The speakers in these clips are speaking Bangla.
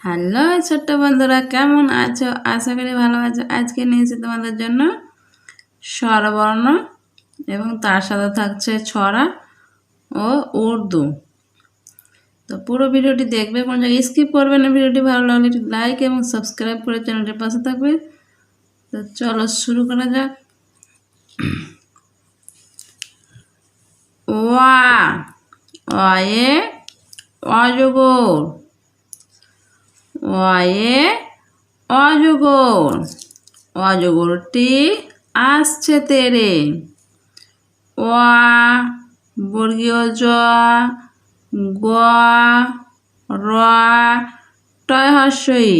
হ্যালো ছোট্ট বন্ধুরা, কেমন আছো? আশা করি ভালো আছো। আজকে নিয়েছি তোমাদের জন্য স্বরবর্ণ এবং তার সাথে থাকছে ছড়া ও উর্দু। তো পুরো ভিডিওটি দেখবে, কোন জায়গায় স্কিপ করবে না। ভিডিওটি ভালো লাগলে লাইক এবং সাবস্ক্রাইব করে চ্যানেলটির পাশে থাকবে। তো চলো শুরু করা যাক। ওয়া, অয়ে, অজগর। অয়ে অজগর অজগরটি আসছে তেরে। ওয়া, বর্গীয় জ, গ, র টয় হর্ষই।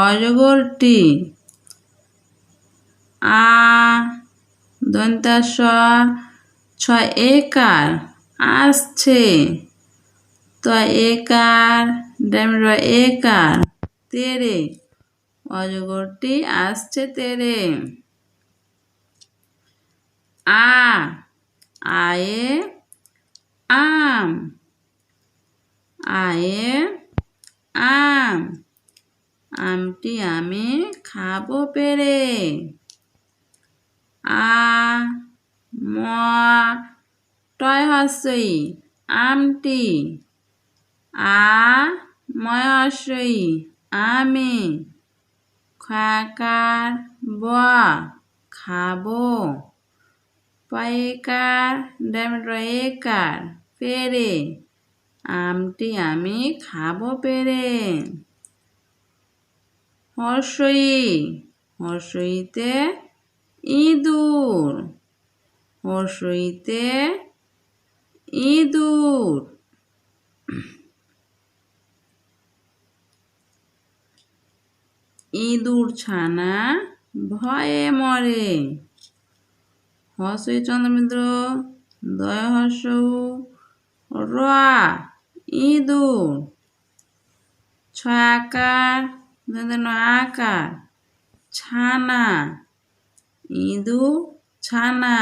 অজগরটি আ দন্তাস ছয় একার। আসছে। তো, একার ড্যামর একার। তেরে। অজগরটি আসছে তেরে। আ, আয়ে, আম। আয়ে, আম। আমটি আমি খাব পেরে। আ, ম, টয় হস্যই, আমটি। আ, ময় হস্যই। আমি খাকার ব, খাব। পয়কার ডেমড্রয়েকার পেরে, আমটি আমি খাব পেরে। হর্ষই, হর্ষইতে ইঁদুর হর্ষইতে ইঁদুর। ইঁদুর ছানা ভয়ে মরে। হর্ষই চন্দ্রমিত্র দয় হর্ষ র ইঁদুর। ছয় আকার আকার, ছানা, ইঁদুর, ছানা।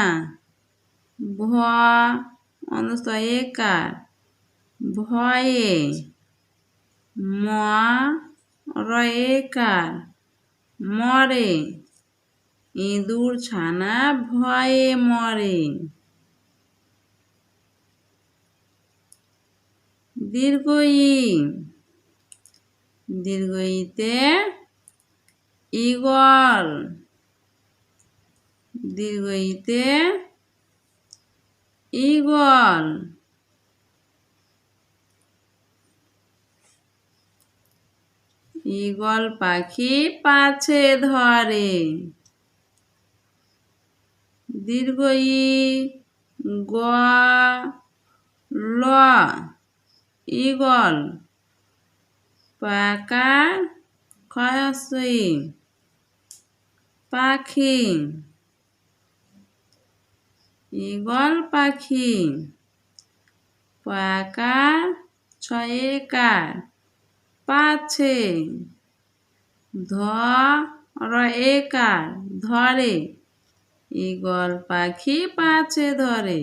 ভ অন্তস্থ একার, ভয়ে। ম রয়েকার মরে। ইঁদুর ছানা ভয়ে মরে। দীর্ঘই দীর্ঘইতে ইগল দীর্ঘইতে ইগল ইগল পাখি পাছে ধরে। দীর্ঘ ই গ ল ইগল পাকা ক্ষয়সই পাখি। ইগল পাখি পাকা ছয়েকার পাছে ধ র একার ধরে ইগল পাখি পাছে ধরে।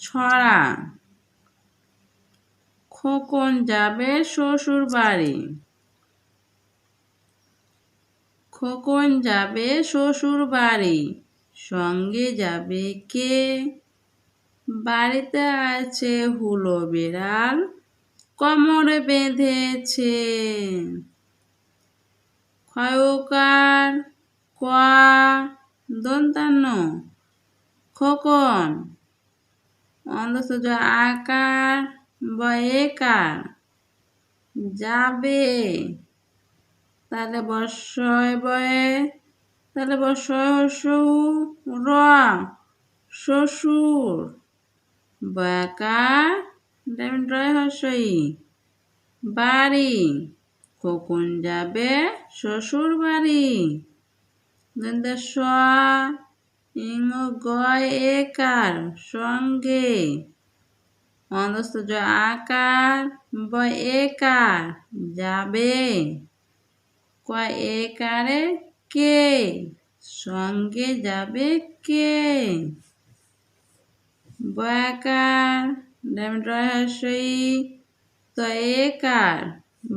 ছড়া, খোকন যাবে শ্বশুর বাড়ি। খোকন যাবে শ্বশুর বাড়ি, সঙ্গে যাবে কে? বাড়িতে আছে হুলো বিড়াল, কোমরে বেঁধেছে। ক্ষয়কার ক দন্তান্ন, খোকন অন্ধসূর্য আকার, বয়েকার, যাবে। তাহলে বর্ষয় বয়ে, তাহলে বর্ষয় র, শ্বশুর। ড্রয় হর্ষই বাড়ি কখন যাবে শ্বশুর বাড়ি স ইং গয় একার সঙ্গে অনস্ত আকার ব একার যাবে কয় একারে কে সঙ্গে যাবে কে বয়াকার ডেমড্রহাসই তো একার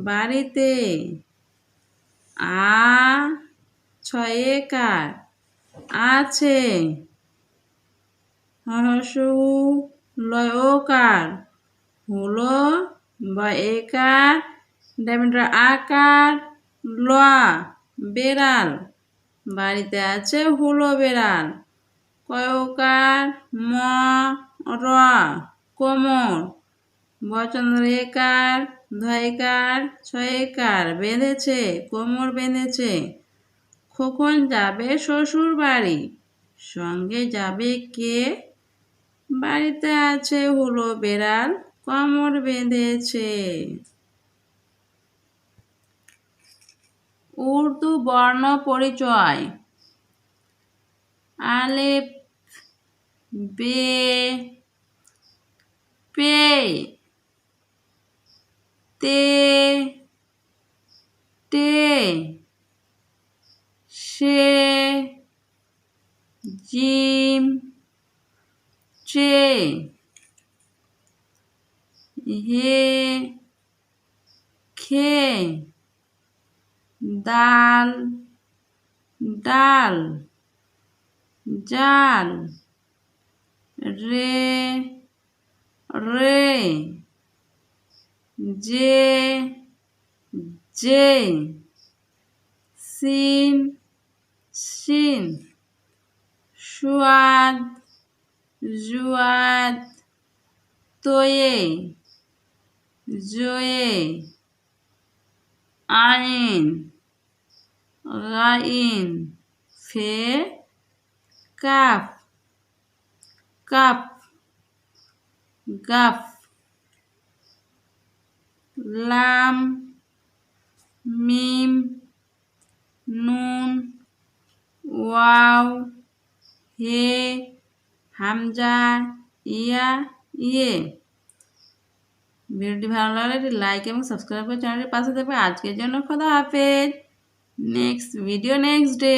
বাড়িতে। আ ছয়েকার আছে। হসু লয়কার হলো বা একার ডেমড্র আকার ল বেড়াল, বাড়িতে আছে হুলো বেড়াল। কয়কার ম র কোমর বচন্দ্র একার ধয়কার, ছয়কার বেঁধেছে, কোমর বেঁধেছে। খোকন যাবে শ্বশুর বাড়ি, সঙ্গে যাবে কে? বাড়িতে আছে হুলো বেড়াল, কোমর বেঁধেছে। উর্দু বর্ণ পরিচয় আলেপ বে পে তে টে সে জিম চে হে খে দাল ডাল। জাল। রে রে যে যে সিন সিন সুয়াদ জুয়াদ তোয়ে জয়ে আইন গাইন ফে কাপ কাপ, গাফ, লাম, মিম, নুন, ওয়াও, হে, হামজা, ইয়া ইয়ে। ভিডিওটি ভালো লাগলে একটি লাইক এবং সাবস্ক্রাইব করে চ্যানেলটির পাশে দেবে আজকের জন্য খোদা হাফেজ। Next video next day